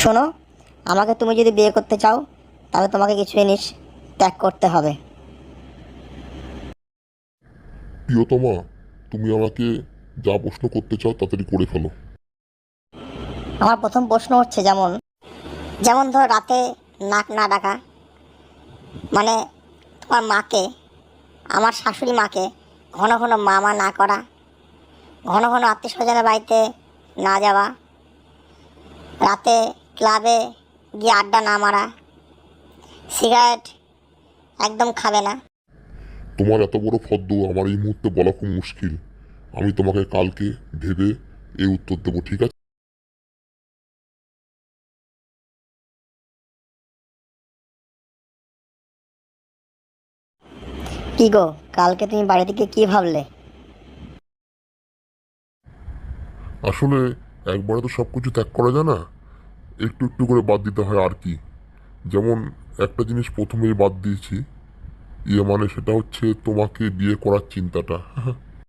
শোনো আমাকে তুমি যদি বিয়ে করতে চাও তাহলে তোমাকে কিছু জিনিস ত্যাগ করতে হবে। প্রিয়তমা তুমি আমাকে যা প্রশ্ন করতে চাও তাড়াতাড়ি করে ফেলো। আমার প্রথম প্রশ্ন হচ্ছে যেমন যেমন ধর রাতে নাক না ডাকা মানে তোমার মাকে আমার শাশুড়ি মাকে ঘন ঘন মামা না করা ঘন ঘন আত্মীয় স্বজনের বাড়িতে না যাওয়া রাতে ক্লাবে গিয়ে আড্ডা না মারা সিগারেট একদম খাবে না। তোমার এত বড় ফদ্দ আমার এই মুহূর্তে বলা খুব মুশকিল। আমি তোমাকে কালকে ভেবে এই উত্তর দেবো ঠিক আছে? কি গো কালকে তুমি বাড়ি থেকে কি ভাবলে? আসলে একবারে তো সব কিছু ত্যাগ করা যায় না। একটু একটু করে বাদ দিতে হয় আর কি। যেমন একটা জিনিস প্রথমেই বাদ দিয়েছি ইয়ে মানে সেটা হচ্ছে তোমাকে বিয়ে করার চিন্তাটা।